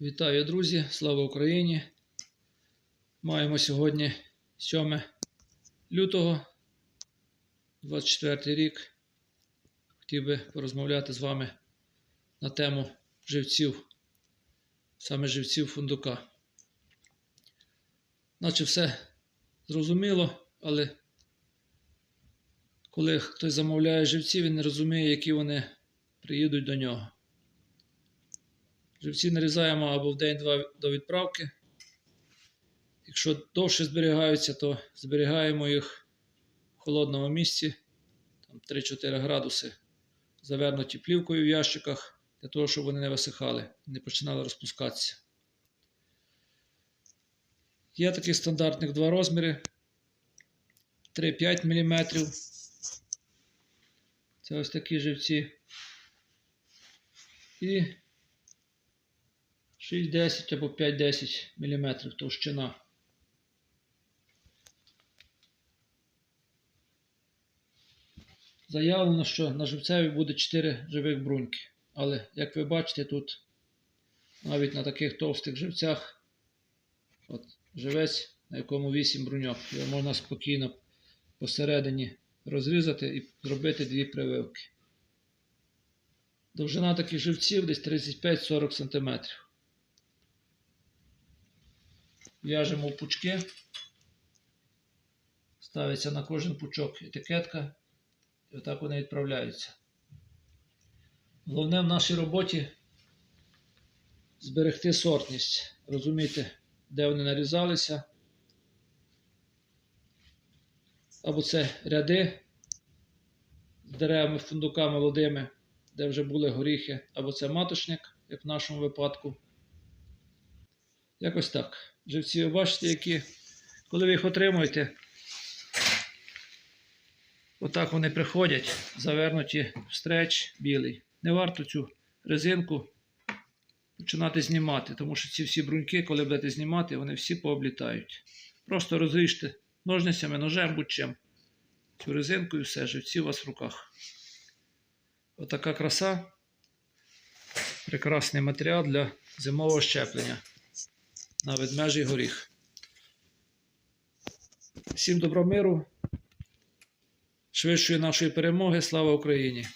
Вітаю, друзі! Слава Україні! Маємо сьогодні 7 лютого 24 рік. Хотів би порозмовляти з вами на тему живців, саме живців фундука. Наче все зрозуміло, але коли хтось замовляє живці, він не розуміє, які вони приїдуть до нього. Живці нарізаємо або в день-два до відправки. Якщо довше зберігаються, то зберігаємо їх в холодному місці, там 3-4 градуси, завернуті плівкою в ящиках, для того, щоб вони не висихали, не починали розпускатися. Є таких стандартних два розміри 3-5 мм. Це ось такі живці. І 6-10 або 5-10 мм товщина. Заявлено, що на живцеві буде 4 живих бруньки. Але, як ви бачите, тут навіть на таких товстих живцях от, живець, на якому 8 бруньок. Його можна спокійно посередині розрізати і зробити дві прививки. Довжина таких живців десь 35-40 см. В'яжемо пучки. Ставиться на кожен пучок етикетка. І отак вони відправляються. Головне в нашій роботі зберегти сортність. Розуміти, де вони нарізалися. Або це ряди з деревами, фундуками молодими, де вже були горіхи, або це маточник, як в нашому випадку. Якось так. Живці ви бачите, які, коли ви їх отримуєте, отак вони приходять, завернуті в стреч білий. Не варто цю резинку починати знімати, тому що ці всі бруньки, коли будете знімати, вони всі пооблітають. Просто розріжте ножницями, ножем будь-чим. Цю резинку і все, живці у вас в руках. Отака краса. Прекрасний матеріал для зимового щеплення на ведмежий горіх. Всім добромиру, швидшої нашої перемоги. Слава Україні!